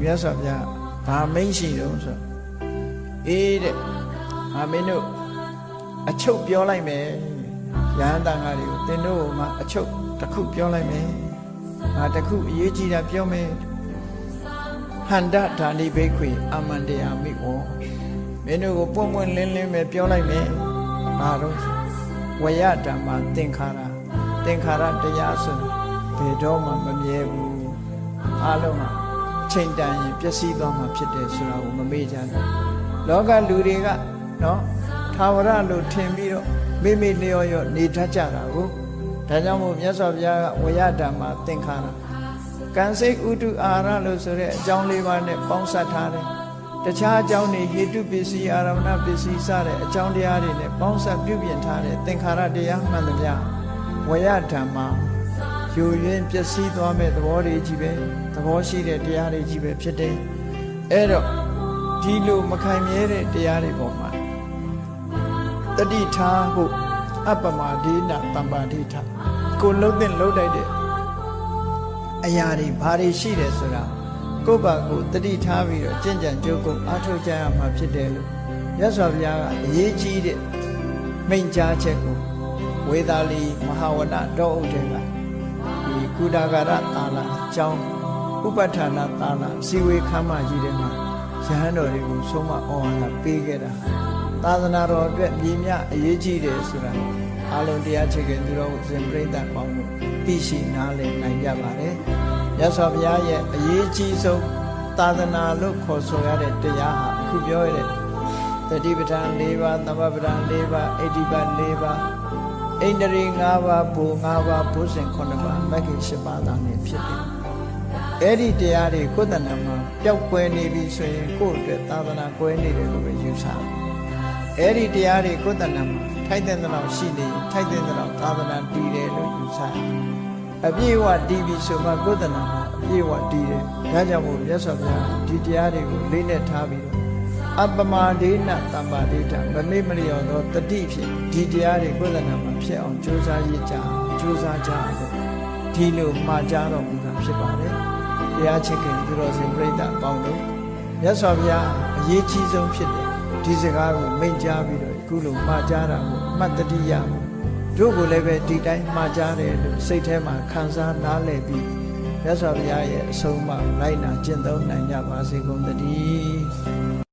မြတ်စွာဘုရားဘာမိန့်ရှိတော့ဆိုအေးတဲ့အာမင်းတို့အချုပ်ပြောလိုက်မယ်ရဟန်းတန်ဃာတွေကိုသင်တို့မှအချုပ်တစ်ခုပြောလိုက်မယ်ငါတစ်ခုအရေးကြီးတာပြောမယ်ဟန္တဓာနိဘိခွေအမန္တယာမိဝောမင်းတို့ကိုပွင့်ပွင့်လင်းလင်းပဲပြောလိုက်မယ်ဘာတော့ဆိုဝယဓမ္မသင်္ခါရသင်္ခါရတရားဆိုဘယ်တော့မှမမြဲဘူးအားလုံးဟာ ချိန်တန်ရင်ပျက်စီးသွားမှာဖြစ်တယ်ဆိုတာကိုမမေ့ကြနဲ့လောကလူတွေကနော်သာဝရလို့ထင်ပြီးတော့မိမိလျော်ရော့နေတတ်ကြတာကိုဒါကြောင့်မို့မြတ်စွာဘုရားကဝယဓမ္မသင်္ခါရကံစိတ်ဥတုအာရလို့ဆိုတဲ့အကြောင်းလေးပါးနဲ့ပေါင်းစပ်ထားတယ်တခြားအကြောင်းတွေဟေတုပစ္စည်းအာရမဏပစ္စည်းစတဲ့အကြောင်းတရားတွေနဲ့ပေါင်းစပ်ပြုပြင်ထားတဲ့သင်္ခါရတရားမှန်သမျှဝယဓမ္မ ယူရင်းပျက်စီးသွားမဲ့သဘောတွေကြီးပဲသဘောရှိတဲ့တရားတွေကြီးပဲဖြစ်တယ်အဲ့တော့ဒီလိုမခိုင်မြဲတဲ့တရားတွေပေါ်မှာတတိထားဖို့အပ္ပမဒိနတမ္ပါဒိဋ္ဌကိုလှုပ်တဲ့လှုပ်တိုက်တဲ့အရာတွေဘာတွေရှိတယ်ဆိုတာကိုယ့်ဘာကိုတတိထားပြီးတော့ကြင်ကြံကြိုးကုပ်အားထုတ်ကြရမှာဖြစ်တယ်လို့ရသော်ဘုရားကအရေးကြီးတဲ့မိန့်ကြားချက်ကိုဝေသာလီမဟာဝနတောအုပ်တဲ့က ဒီကုဒါဂရတာလာအကြောင်းဥပဋ္ဌာဏတာလာစီဝေခမ်းမကြီးတဲ့မှာရဟန်းတော်တွေကိုဆုံးမဩဝါဒပေးခဲ့တာသာသနာတော်အတွက်မြည်မြအရေးကြီးတယ်ဆိုတာအလုံးတရားချက်ကသူတော်ဇင်ပြိဋ္ဌာန်ပေါင်းလို့သိရှိနားလည်နိုင်ကြပါတယ်ရသော်ဘုရားရဲ့အရေးကြီးဆုံးသာသနာလို့ခေါ်ဆိုရတဲ့တရားဟာအခုပြောရတဲ့တတိပဋ္ဌာန်၄ပါးသမပဋ္ဌာန်၄ပါးအဋ္ဌိပတ်၄ပါး အိန္ဒြေ၅ပါးဘူ၅ပါးဘုဇင်9ပါးမဂ္ဂင်10ပါးသာနဲ့ဖြစ်တယ်အဲ့ဒီတရားတွေကိုယ်တဏ္ဍမှာပျောက်ကွယ်နေပြီဆိုရင်ကိုယ့်အတွက်သာသနာကွယ်နေတယ်လို့ပဲယူဆတယ်အဲ့ဒီတရားတွေကိုယ်တဏ္ဍမှာထိုက်တဲ့လောက်ရှိနေရင်ထိုက်တဲ့လောက်သာသနာတည်တယ်လို့ယူဆတယ်အပြည့်အဝတည်ပြီဆိုမှကိုယ်တဏ္ဍမှာအပြည့်အဝတည်တယ်ဒါကြောင့်မို့မြတ်စွာဘုရားဒီတရားတွေကိုလေးနဲ့ထားပြီးတော့ အပ္ပမဒေနတမ္ပါဒိဋ္ဌမမေ့မလျော်သောတတိဖြင့်ဒီတရားတွေကိုယ်တဏ္ဍမှာဖြစ်အောင်ကြိုးစားရကြကြိုးစားကြဖို့ဒီလိုမှာကြားတော်မူတာဖြစ်ပါတယ်တရားချစ်ခင်သူတော်စင်ပြိဋ္ဌာန်ပေါင်းလို့မြတ်စွာဘုရားအရေးကြီးဆုံးဖြစ်တယ်ဒီစကားကိုမိန့်ကြားပြီးတော့အခုလိုမှာကြားတာကိုမှတ်တတိယဖို့တို့ကိုလည်းပဲဒီတိုင်းမှာကြားတယ်လို့စိတ်ထဲမှာခံစားနားလည်ပြီးမြတ်စွာဘုရားရဲ့အဆုံးအမလိုက်နာကျင့်သုံးနိုင်ကြပါစေကုန်သတည်း